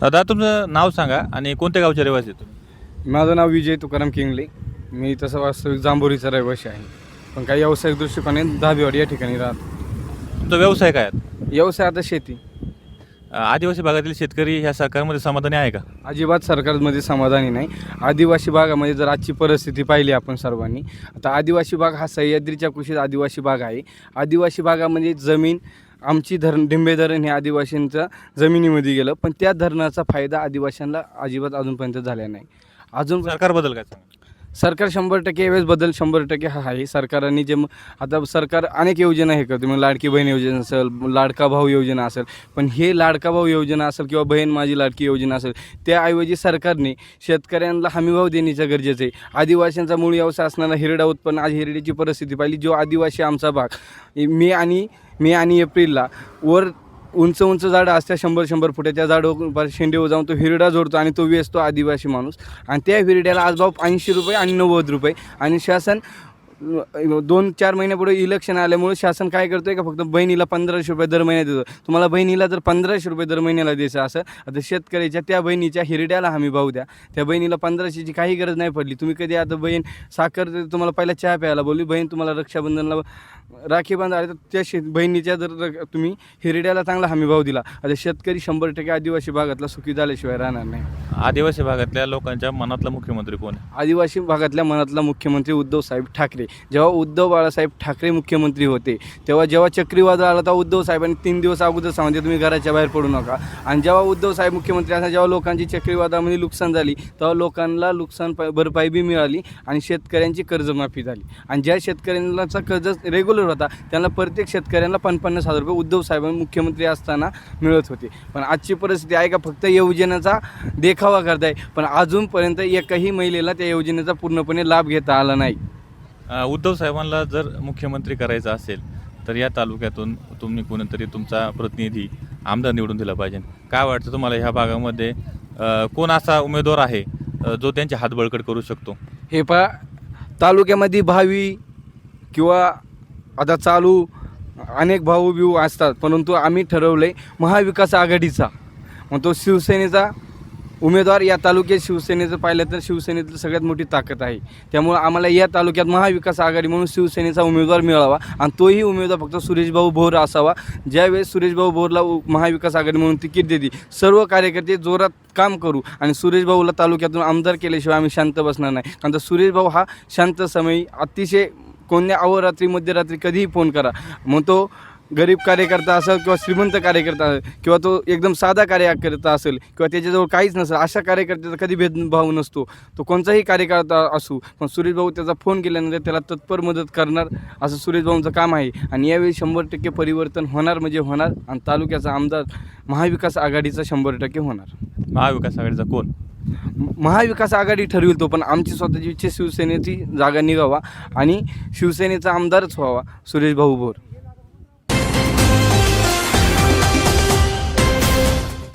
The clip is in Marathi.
दादा तुमचं नाव सांगा आणि कोणत्या गावचे रहिवासी आहे तुम्ही? माझं नाव विजय तुकाराम किंगले. मी तसं वास्तविक जांभोरीचा रहिवासी आहे. पण काही व्यावसायिक दृष्टिकोनाने दहावीवाडी या ठिकाणी राहतो. तुमचा व्यवसाय काय आहे? व्यवसाय आता शेती. अ, आदिवासी भागातील शेतकरी ह्या सरकारमध्ये समाधानी आहे का? अजिबात सरकारमध्ये समाधानी नाही. आदिवासी भागामध्ये जर आजची परिस्थिती पाहिली आपण सर्वांनी आता आदिवासी भाग हा सह्याद्रीच्या कुशीत आदिवासी भाग आहे. आदिवासी भागामध्ये जमीन आमची धरण डिंबे धरण हे आदिवासींच्या जमिनीमध्ये गेलं पण त्या धरणाचा फायदा आदिवासींना अजिबात अजूनपर्यंत झाला नाही. अजून सरकारबद्दल काय सरकार शंभर टक्के यावेळेस बदल शंभर टक्के हा आहे. सरकारने जे आता सरकार अनेक योजना हे करते. मग लाडकी बहीण योजना असेल लाडका भाऊ योजना असेल पण हे लाडका भाऊ योजना असेल किंवा बहीण माझी लाडकी योजना असेल त्याऐवजी सरकारने शेतकऱ्यांना हमीभाव देण्याचं गरजेचं आहे. आदिवासींचा मूळ व्यवसाय असणारा हिरडा उत्पन्न आज हिरड्याची परिस्थिती पाहिली जो आदिवासी आमचा भाग. मे आणि मे आणि एप्रिलला. वर उंच उंच झाडं असत्या शंभर शंभर फुटाच्या झाडं शेंडेवर जाऊन तो हिरडा जोडतो आणि तो वेचतो आदिवासी माणूस. आणि त्या हिरड्याला आज भाव ऐंशी रुपये आणि नव्वद रुपये. आणि शासन दोन चार महिन्यापुढे इलेक्शन आल्यामुळे शासन काय करतोय का फक्त बहिणीला पंधराशे रुपये दर महिन्यात देतो. तुम्हाला बहिणीला जर पंधराशे रुपये दर महिन्याला द्यायचं असं. आता शेतकऱ्याच्या त्या बहिणीच्या हिरड्याला हमी भाव द्या. त्या बहिणीला पंधराशेची काही गरज नाही पडली. तुम्ही कधी आता बहीण साखर तुम्हाला पहिला चहा प्यायला बोलली बहीण तुम्हाला रक्षाबंधनला राखी बांधा आली तर त्या शेत बहिणीच्या जर तुम्ही हिरड्याला चांगला हमी भाव दिला. आता शेतकरी शंभर टक्के आदिवासी भागातला सुखी झाल्याशिवाय राहणार नाही. आदिवासी भागातल्या लोकांच्या मनातला मुख्यमंत्री कोण आदिवासी भागातल्या मनातला मुख्यमंत्री उद्धव साहेब ठाकरे. जेव्हा उद्धव बाळासाहेब ठाकरे मुख्यमंत्री होते तेव्हा जेव्हा चक्रीवादळ आला तेव्हा उद्धव साहेबांनी तीन दिवस अगोदर सांगितले तुम्ही घराच्या बाहेर पडू नका. आणि जेव्हा उद्धव साहेब मुख्यमंत्री असताना जेव्हा लोकांची चक्रीवादामध्ये नुकसान झाली तेव्हा लोकांना नुकसान प- भरपाई बी मिळाली आणि शेतकऱ्यांची कर्जमाफी झाली. आणि ज्या शेतकऱ्यांचा कर्ज रेग्युलर होता त्यांना प्रत्येक शेतकऱ्यांना पन्नास हजार रुपये उद्धव साहेबांनी मुख्यमंत्री असताना मिळत होते. पण आजची परिस्थिती आहे का फक्त योजनेचा देखावा करताय पण अजूनपर्यंत एकही महिलेला त्या योजनेचा पूर्णपणे लाभ घेता आला नाही. उद्धव साहेबांना जर मुख्यमंत्री करायचं असेल तर या तालुक्यातून तुम्ही कोणीतरी तुमचा प्रतिनिधी आमदार निवडून दिला पाहिजे. काय वाटतं तुम्हाला ह्या भागामध्ये कोण असा उमेदवार आहे जो त्यांचे हातबळकट करू शकतो? हे पा तालुक्यामध्ये भावी किंवा आता चालू अनेक भाऊ बिऊ असतात परंतु आम्ही ठरवलं आहे महाविकास आघाडीचा. मग तो शिवसेनेचा उमेदवार या तालुक्यात शिवसेनेचं पाहिलं तर शिवसेनेतली सगळ्यात मोठी ताकद आहे. त्यामुळं आम्हाला या तालुक्यात महाविकास आघाडी म्हणून शिवसेनेचा उमेदवार मिळावा आणि तोही उमेदवार फक्त सुरेशभाऊ भोर असावा. ज्यावेळेस सुरेशभाऊ भोरला उ- महाविकास आघाडी म्हणून तिकीट देते सर्व कार्यकर्ते जोरात काम करू आणि सुरेशभाऊला तालुक्यातून आमदार केल्याशिवाय आम्ही शांत बसणार नाही. कारण तर सुरेशभाऊ हा शांत समयी अतिशय कोणत्या अहोरात्री मध्यरात्री कधीही फोन करा. मग तो गरीब कार्यकर्ता असेल किंवा श्रीमंत कार्यकर्ता असेल किंवा तो एकदम साधा कार्यकर्ता असेल किंवा त्याच्याजवळ काहीच नसेल अशा कार्यकर्त्याचा कधी भेदभाव नसतो. तो कोणताही कार्यकर्ता असू पण सुरेश भाऊ त्याचा फोन केल्यानंतर त्याला तत्पर मदत करणार असं सुरेश भाऊंचं काम आहे. आणि यावेळी शंभर टक्के परिवर्तन होणार म्हणजे होणार आणि तालुक्याचा आमदार महाविकास आघाडीचा शंभर टक्के होणार. महाविकास आघाडीचा कोण? महाविकास आघाडी ठरविल तो पण आमची स्वतःची इच्छा शिवसेनेची जागा निघावा आणि शिवसेनेचा आमदारच व्हावा सुरेश भाऊ भोर.